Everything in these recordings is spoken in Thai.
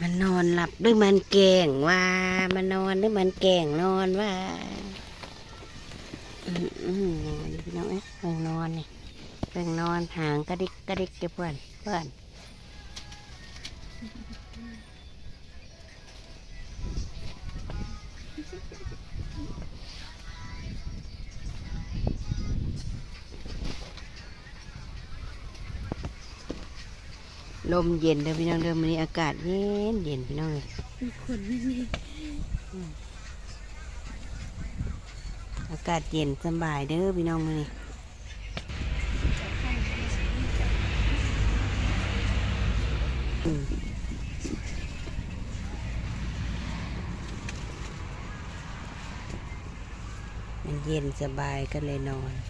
มันนอนหลับด้วยมันแก่งว่ามันนอนด้วยมันแก่งนอนว่าอืมอืมนอนพี่น้องเอ้ยเพิ่งนอนนี่เพิ่งนอนหางกระดิกกระดิกเดี๋ยวเพื่อนเพื่อน ลมเย็นเด้อพี่น้องเด้อมันนี้อากาศเย็นเย็นพี่น้องเลยมีคนไม่มีอากาศเย็นสบายเด้อพี่น้องมื้อนี้อืมมันเย็นสบายก็เลยนอน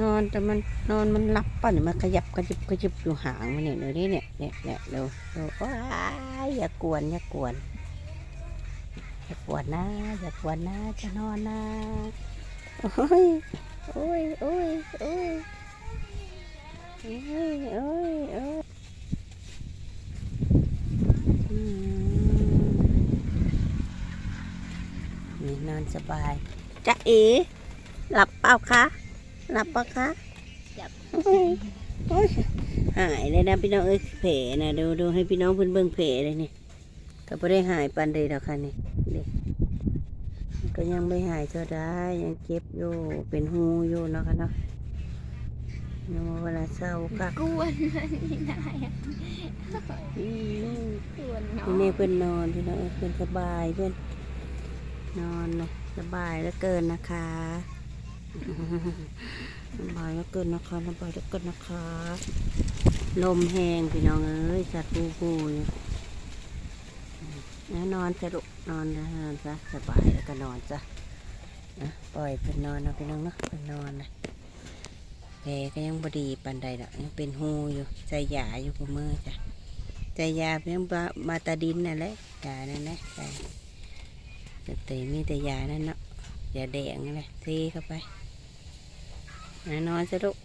นอนแต่มันนอนมันหลับป่ะเนี่ยมันขยับกระยิบกระยิบอยู่หางมันเนี่ยเดี๋ยวนี้เนี่ยเนี่ยเนี่ยเร็วเร็วว้ายอย่ากวนอย่ากวนอย่ากวนนะอย่ากวนนะจะนอนนะโอ้ยโอ้ยโอ้ยโอ้ยโอ้ยโอ้ยโอ้ยนี่นอนสบายจะเอ๋หลับเปล่าคะ หลับปะคะโอ้ยโอ้ยหายเลยนะพี่น้องเอ้ยแผลนะดูดูให้พี่น้องเพิ่นเบิ่งแผลเลยนี่ก็ไม่ได้หายปันใดดอกค่ะนี่ก็ยังไม่หายเท่าได้ ยังเจ็บอยู่เป็นหูอยู่เนาะค่ะเนาะยังว่าเวลาเศร้ากักกวนมันนี่นายอะอืมกวนน้อพี่งเน่เพื่อนนอนพี่น้องเอ้ยเพื่อนสบายเพื่อนนอนเลยสบายเหลือเกินนะคะ สบายเหลือเกินนะคะสบายเหลือเกินนะคะ ลมแห้งพี่น้องเอ้ยสัตว์ปูปูอยู่นะนอนสรุปนอนนะนอนซะสบายแล้วก็นอนจ้ะนะปล่อยเพิ่นนอนเนาะพี่น้องเนาะเพิ่นนอนนะแผลก็ยังบดีปันใดดอกยังเป็นหูอยู่ใจยาอยู่กับมือจ้ะใจยาเพียงบามาตาดินนั่นแหละยานั่นนะใจแต่แต่มีแต่ยานั่นเนาะยาแดงนั่นแหละเทเข้าไป นะนอนซะลูก